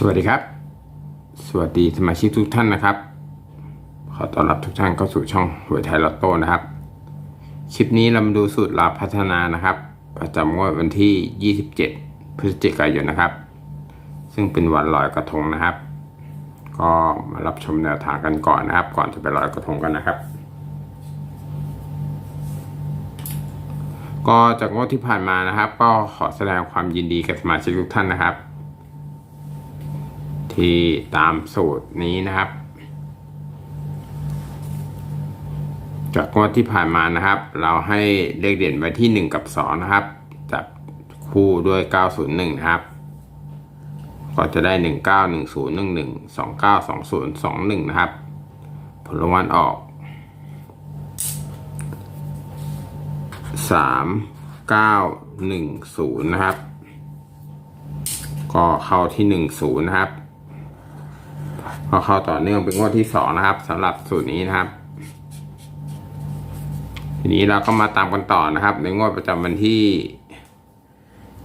สวัสดีครับ สวัสดีสมาชิกทุกท่านนะครับ ขอต้อนรับทุกท่านเข้าสู่ช่องหวยไทยลอตโต้นะครับ คลิปนี้เรามาดูสูตรลับพัฒนานะครับ ประจำงวดวันที่ 27 พฤศจิกายนนะครับ ซึ่งเป็นวันลอยกระทงนะครับ ก็มารับชมแนวทางกันก่อนนะครับ ก่อนจะไปลอยกระทงกันนะครับ ก็จากงวดที่ผ่านมานะครับ ก็ขอแสดงความยินดีกับสมาชิกทุกท่านนะครับ ที่ตามสูตรนี้นะครับ จากงวดที่ผ่านมานะครับ เราให้เลขเด่นไว้ที่ 1 กับ 2 นะครับ จับคู่ด้วย 901 นะครับ ก็จะได้ 19 10 11 29 20 21 นะครับ ผลรางวัลออก 3 9 1 0 นะครับ ก็เข้าที่ 10 นะครับ ก็เข้าต่อเนื่องเป็นงวดที่สองนะครับสำหรับสูตรนี้นะครับ ทีนี้เราก็มาตามกันต่อนะครับ ในงวดประจำวันที่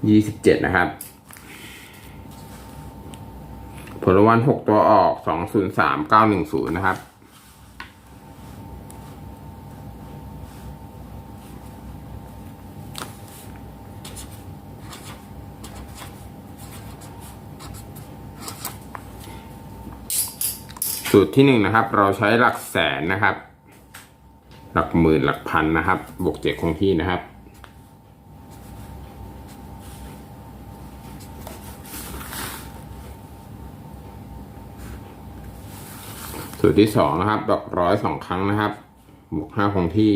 ยี่สิบเจ็ดนะครับ ผลวันหกตัวออกสองศูนย์สามเก้าหนึ่งศูนย์นะครับ สูตรที่หนึ่งนะครับ เราใช้หลักแสนนะครับ หลักหมื่นหลักพันนะครับ บวกเจ็ดคงที่นะครับ สูตรที่สองนะครับดอกร้อยสองครั้งนะครับ บวกห้าคงที่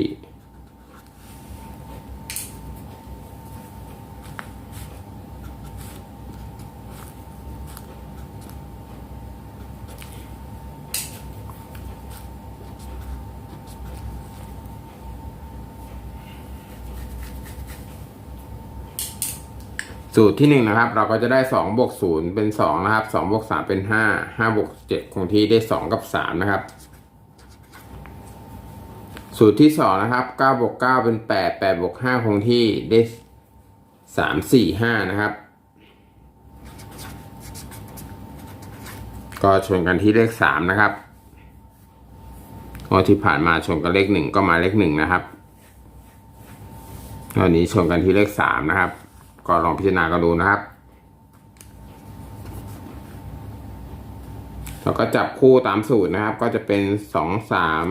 สูตรที่หนึ่งนะครับ เราก็จะได้สองบวกศูนย์เป็นสองนะครับสองบวกสามเป็นห้าห้าบวกเจ็ดคงที่ได้สองกับสามนะครับ สูตรที่สองนะครับเก้าบวกเก้าเป็นแปดแปดบวกห้าคงที่ได้สามสี่ห้านะครับ ก็ชนกันที่เลขสามนะครับงวดที่ผ่านมาชนกันเลขหนึ่งก็มาเลขหนึ่งนะครับตอนนี้ชนกันที่เลขสามนะครับ ก็ลองพิจารณากันดูนะครับเราก็จับคู่ตามสูตรนะครับ ก็จะเป็นสองสาม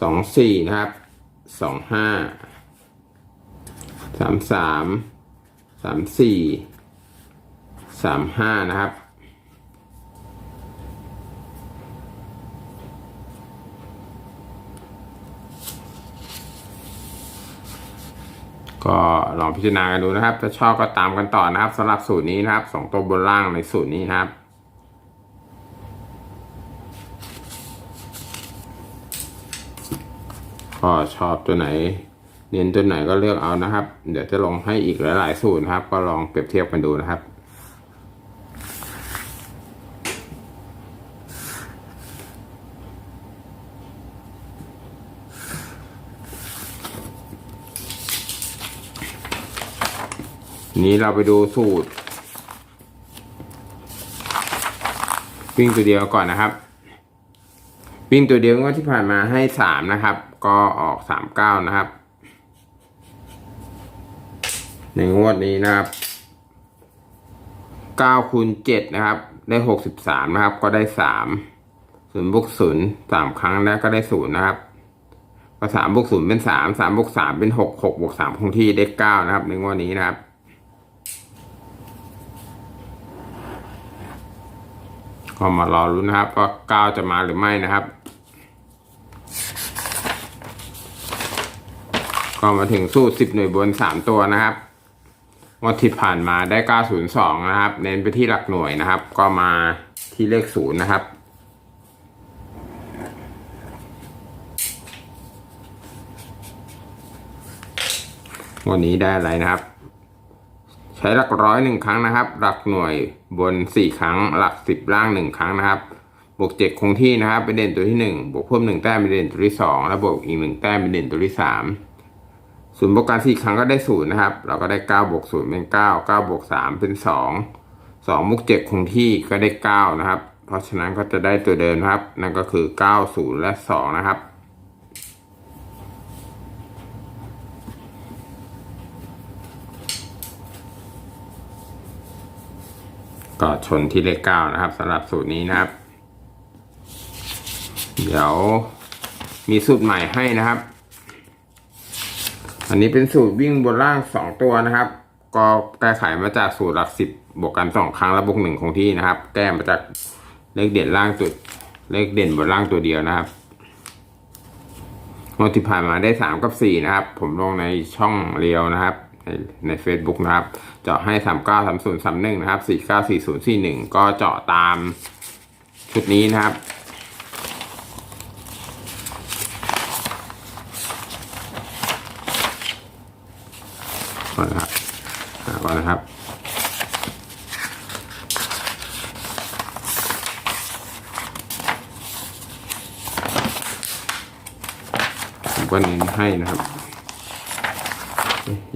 สองสี่นะครับสองห้าสามสามสามสี่สามห้านะครับ ก็ลองพิจารณากันดูนะครับ ถ้าชอบก็ตามกันต่อนะครับสำหรับสูตรนี้นะครับสองตัวบนล่างในสูตรนี้ครับก็ชอบตัวไหน เน้นตัวไหนก็เลือกเอานะครับ เดี๋ยวจะลงให้อีกหลาย ๆ สูตรนะครับ ก็ลองเปรียบเทียบกันดูนะครับ นี้เราไปดูสูตร วิ่งตัวเดียวก่อนนะครับ วิ่งตัวเดียวงวดที่ผ่านมาให้สามนะครับ ก็ออกสามเก้านะครับในงวดนี้นะครับเก้าคูณเจ็ดนะครับ ได้หกสิบสามนะครับ ก็ได้สามศูนย์บวกศูนย์สามครั้งแล้วก็ได้ศูนย์นะครับก็สามบวกศูนย์เป็นสามสามบวกสามเป็นหกหกบวกสามคงที่ได้เก้านะครับ ในงวดนี้นะครับ ก็มารอรุ้นนะครับว่าก้าวจะมาหรือไม่นะครับ ก็มาถึงสูตรสิบหน่วยบนสามตัวนะครับวันที่ผ่านมาได้เก้าศูนย์สองนะครับ เน้นไปที่หลักหน่วยนะครับ ก็มาที่เลขศูนย์นะครับวันนี้ได้อะไรนะครับ ช้หลักร้อยหนึ่งครั้งนะครับ หลักหน่วยบนสี่ครั้ง หลักสิบล่างหนึ่งครั้งนะครับ บวกเจ็ดคงที่นะครับ เป็นเด่นตัวที่หนึ่งบวกเพิ่มหนึ่งแต้มเป็นเด่นตัวที่สองแล้วบวกอีกหนึ่งแต้มเป็นเด่นตัวที่สามศูนย์บวกการสี่ครั้งก็ได้ศูนย์นะครับ เราก็ได้เก้าบวกศูนย์เป็นเก้าเก้าบวกสามเป็นสองสองมุกเจ็ดคงที่ก็ได้เก้านะครับ เพราะฉะนั้นก็จะได้ตัวเดิมนครับ นั่นก็คือเก้าศูนย์และสองนะครับ ก็ชนที่เลขเก้านะครับสำหรับสูตรนี้นะครับ เดี๋ยวมีสูตรใหม่ให้นะครับ อันนี้เป็นสูตรวิ่งบนล่างสองตัวนะครับ ก็แก้ไขมาจากสูตรหลักสิบบวกกันสองครั้งแล้วบวกหนึ่งคงที่นะครับ แก้มาจากเลขเด่นล่างจุดเลขเด่นบนล่างตัวเดียวนะครับงวดที่ผ่านมาได้สามกับสี่นะครับ ผมลงในช่องเรียวนะครับ ในใน Facebook นะครับ เจาะให้สามเก้าสามศูนย์สามหนึ่งนะครับสี่เก้าสี่ศูนย์สี่หนึ่งก็เจาะตามชุดนี้นะครับ ก่อนนะครับหาก่อนนะครับผมก็เน้นให้นะครับ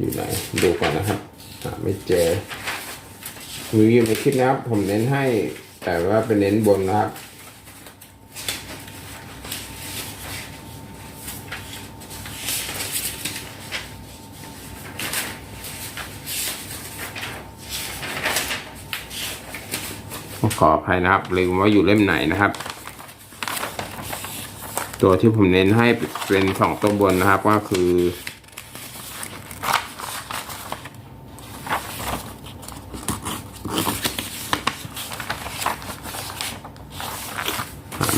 อยู่ไหนดูก่อนนะครับหาไม่เจอมีอยู่ในคลิปนะครับ ผมเน้นให้แต่ว่าเป็นเน้นบนนะครับขออภัยนะครับลืมว่าอยู่เล่มไหนนะครับ ตัวที่ผมเน้นให้เป็นสองตัวบนนะครับก็คือ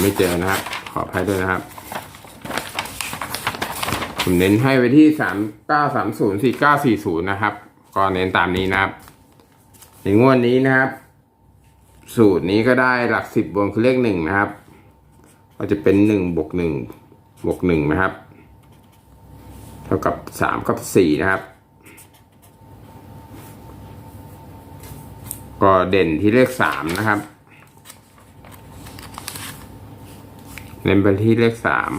ไม่เจอนะครับ ขออภัยด้วยนะครับ ผมเน้นให้ไปที่สามเก้าสามศูนย์สี่เก้าสี่ศูนย์นะครับ ก็เน้นตามนี้นะครับในงวดนี้นะครับ สูตรนี้ก็ได้หลักสิบบนคือเลขหนึ่งนะครับ ก็จะเป็นหนึ่งบวกหนึ่งบวกหนึ่งนะครับ เท่ากับสามกับสี่นะครับ ก็เด่นที่เลขสามนะครับ เน้นไปที่เลขสาม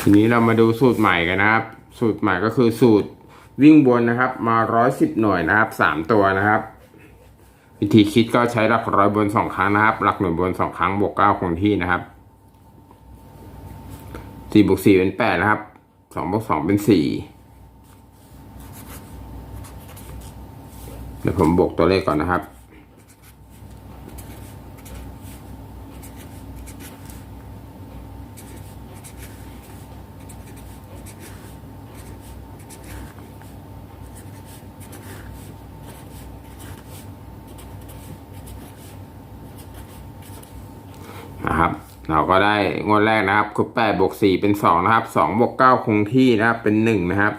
ทีนี้เรามาดูสูตรใหม่กันนะครับ สูตรใหม่ก็คือสูตรวิ่งบนนะครับ มาร้อยสิบหน่วยนะครับสามตัวนะครับ วิธีคิดก็ใช้หลักร้อยบนสองครั้งนะครับ หลักหน่วยบนสองครั้งบวกเก้าคงที่นะครับสี่บวกสี่เป็นแปดนะครับสองบวกสองเป็นสี่ ดี๋ยวผมบวกตัวเลขก่อนนะครับ นะครับ เราก็ได้งวดแรกนะครับคือแปดบวกสี่เป็นสองนะครับสองบวกเก้าคงที่นะครับเป็นหนึ่งนะครับ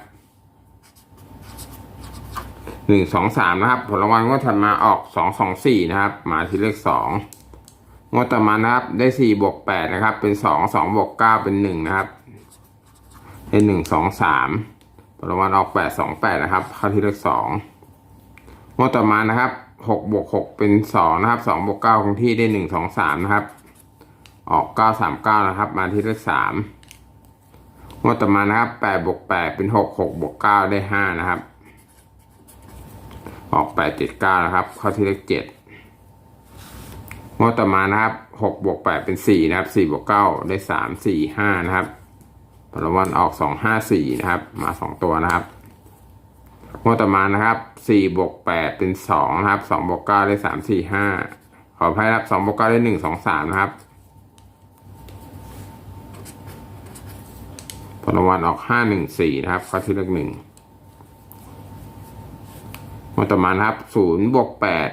หนึ่งสองสามนะครับ ผลรางวัลงวดถัดมาออกสองสองสี่นะครับมาที่เลขสองงวดต่อมานะครับ ได้สี่บวกแปดนะครับ เป็นสองสองบวกเก้าเป็นหนึ่งนะครับได้หนึ่งสองสามผลรางวัลออกแปดสองแปดนะครับเข้าที่เลขสองงวดต่อมานะครับหกบวกหกเป็นสองนะครับสองบวกเก้าคงที่ได้หนึ่งสองสามนะครับ ออกเก้าสามเก้านะครับ มาที่เลขสามงวดต่อมานะครับแปดบวกแปดเป็นหกหกบวกเก้าได้ห้านะครับ ออกแปดเจ็ดเก้านะครับ เข้าที่เลขเจ็ดงวดต่อมานะครับหกบวกแปดเป็นสี่นะครับสี่บวกเก้าได้สามสี่ห้านะครับผลรางวัลออกสองห้าสี่นะครับ มาสองตัวนะครับงวดต่อมานะครับสี่บวกแปดเป็นสองนะครับสองบวกเก้าได้สามสี่ห้าขออภัยครับสองบวกเก้าได้หนึ่งสองสามนะครับผลรางวัลออกห้าหนึ่งสี่นะครับข้อที่เลขหนึ่ง งวดต่อมานะครับศูนย์บวกแปด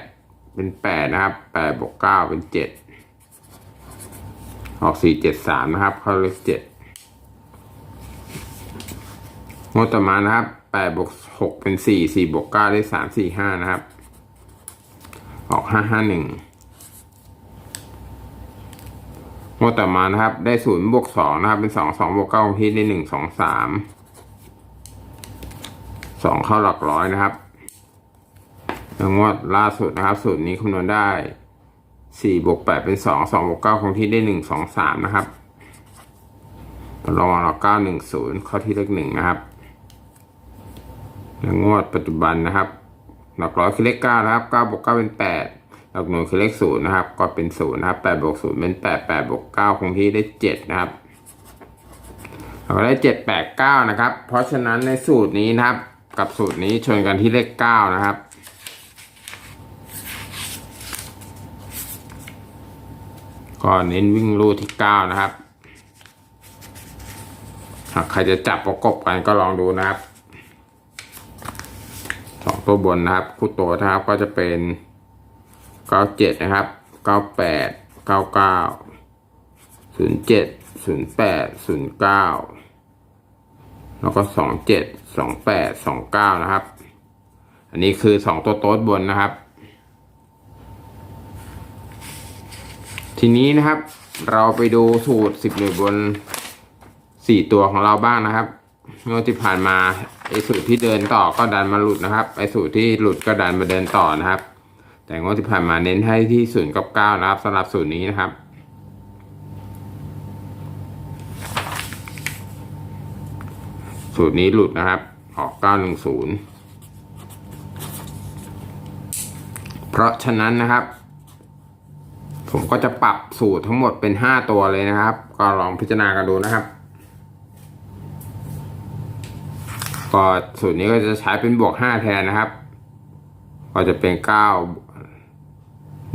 เป็นแปดนะครับแปดบวกเก้าเป็นเจ็ดออกสี่เจ็ดสามนะครับข้อเลขเจ็ดงวดต่อมานะครับแปดบวกหกเป็นสี่สี่บวกเก้าได้สามสี่ห้านะครับ ออกห้าห้าหนึ่งงวดต่อมานะครับ ได้ศูนย์บวกสองนะครับ เป็นสองสองบวกเก้าคงที่ได้หนึ่งสองสามสองเข้าหลักร้อยนะครับ แล้วงวดล่าสุดนะครับสูตรนี้คำนวณได้สี่บวกแปดเป็นสองสองบวกเก้าคงที่ได้หนึ่งสองสามนะครับลองเราเก้าหนึ่งศูนย์ข้อที่เลขหนึ่งนะครับแล้วงวดปัจจุบันนะครับ หลักร้อยคือเลขเก้านะครับเก้าบวกเก้าเป็นแปดหลักหน่วยคือเลขศูนย์นะครับก็เป็นศูนย์นะครับแปดบวกศูนย์เป็นแปดแปดบวกเก้าคงที่ได้เจ็ดนะครับเราก็ได้เจ็ดแปดเก้านะครับ เพราะฉะนั้นในสูตรนี้นะครับ กับสูตรนี้ชนกันที่เลขเก้านะครับ ก็เน้นวิ่งลู่ที่เก้านะครับ หากใครจะจับประกบกันก็ลองดูนะครับสองตัวบนนะครับ คู่ตัวนะครับก็จะเป็นเก้าเจ็ดนะครับเก้าแปดเก้าเก้าศูนย์เจ็ดศูนย์แปดศูนย์เก้าแล้วก็สองเจ็ดสองแปดสองเก้านะครับ อันนี้คือสองตัวโต๊ดบนนะครับ ทีนี้นะครับ เราไปดูสูตรสิบหน่วยบนสี่ตัวของเราบ้างนะครับงวดที่ผ่านมาไอ้สูตรที่เดินต่อก็ดันมาหลุดนะครับไอ้สูตรที่หลุดก็ดันมาเดินต่อนะครับ แต่งวดที่ผ่านมาเน้นให้ที่ศูนย์กับเก้านะครับสำหรับสูตรนี้นะครับ สูตรนี้หลุดนะครับ ออกเก้าหนึ่งศูนย์เพราะฉะนั้นนะครับ ผมก็จะปรับสูตรทั้งหมดเป็นห้าตัวเลยนะครับ ก็ลองพิจารณากันดูนะครับ ก็สูตรนี้ก็จะใช้เป็นบวกห้าแทนนะครับ ก็จะเป็นเก้า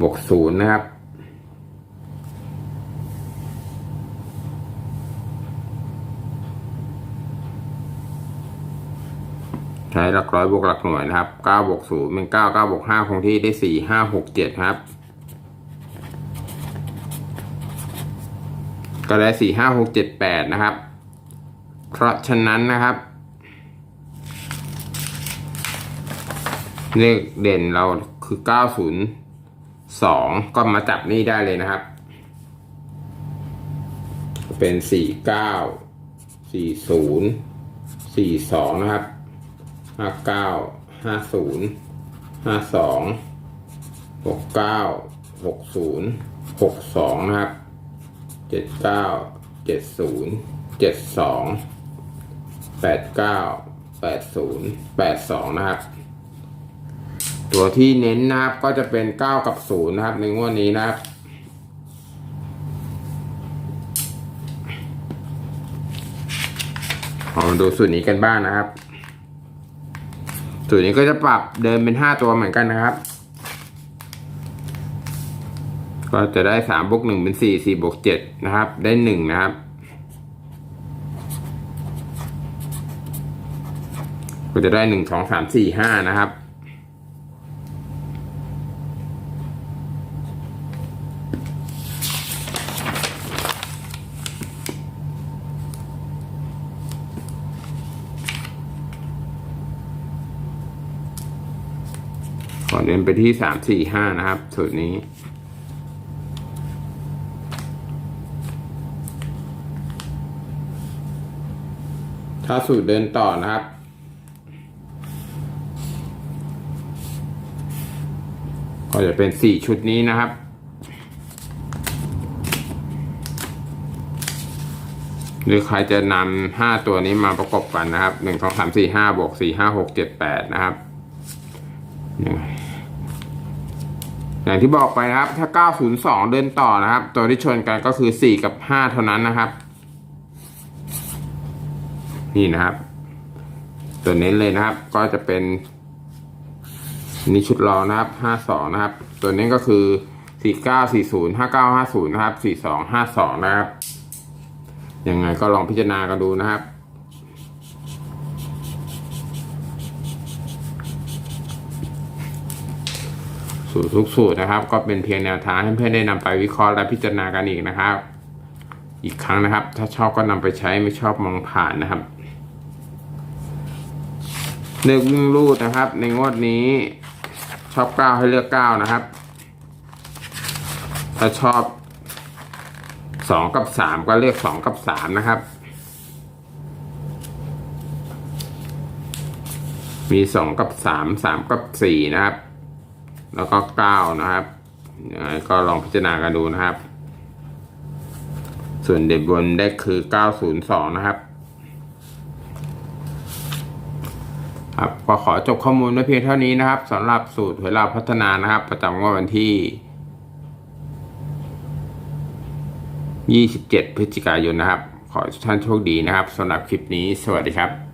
บวกศูนย์นะครับใช้หลักร้อยบวกหลักหน่วยนะครับเก้าบวกศูนย์เป็นเก้าเก้าบวกห้าคงที่ได้สี่ห้าหกเจ็ดครับ ก็ได้สี่ห้าหกเจ็ดแปดนะครับ เพราะฉะนั้นนะครับ เลขเด่นเราคือเก้าศูนย์สองก็มาจับนี่ได้เลยนะครับ เป็นสี่เก้าสี่ศูนย์สี่สองนะครับห้าเก้าห้าศูนย์ห้าสองหกเก้าหกศูนย์หกสองนะครับ เจ็ดเก้าเจ็ดศูนย์เจ็ดสองแปดเก้าแปดศูนย์แปดสองนะครับ ตัวที่เน้นนะครับก็จะเป็นเก้ากับศูนย์นะครับ ในงวดนี้นะครับเรามาดูสูตรนี้กันบ้างนะครับ สูตรนี้ก็จะปรับเดินเป็นห้าตัวเหมือนกันนะครับ ก็จะได้สามบวกหนึ่งเป็นสี่สี่บวกเจ็ดนะครับ ได้หนึ่งนะครับ ก็จะได้หนึ่งสองสามสี่ห้านะครับขอเดินไปที่สามสี่ห้านะครับสูตรนี้ ถ้าสูตรเดินต่อนะครับ ก็จะเป็นสี่ชุดนี้นะครับหรือใครจะนำห้าตัวนี้มาประกบกันนะครับหนึ่งสองสามสี่ห้าบวกสี่ห้าหกเจ็ดแปดนะครับ อย่างที่บอกไปนะครับ ถ้า902เดินต่อนะครับ ตัวที่ชนกันก็คือ4กับ5เท่านั้นนะครับ นี่นะครับ ตัวเน้นเลยนะครับ ก็จะเป็นนี่ชุดรองนะครับ 52 นะครับ ตัวนี้ก็คือ 4940 5950 นะครับ 4252 นะครับ ยังไงก็ลองพิจารณากันดูนะครับสูตรทุกสูตรนะครับ ก็เป็นเพียงแนวทางให้เพื่อนได้นำไปวิเคราะห์และพิจารณากันอีกนะครับ อีกครั้งนะครับ ถ้าชอบก็นำไปใช้ไม่ชอบมองผ่านนะครับ เลือกวิ่งรูดนะครับ ในงวดนี้ ชอบเก้าให้เลือกเก้านะครับ ถ้าชอบสองกับสามก็เลือกสองกับสามนะครับ มีสองกับสามสามกับสี่นะครับ แล้วก็เก้านะครับยังไงก็ลองพิจารณากันดูนะครับ ส่วนเด่นบนได้คือเก้าศูนย์สองนะครับ ครับก็ขอจบข้อมูลไว้เพียงเท่านี้นะครับสำหรับสูตรหวยลาภพัฒนานะครับ ประจำวันที่ 27 พฤศจิกายนนะครับ ขอทุกท่านโชคดีนะครับสำหรับคลิปนี้สวัสดีครับ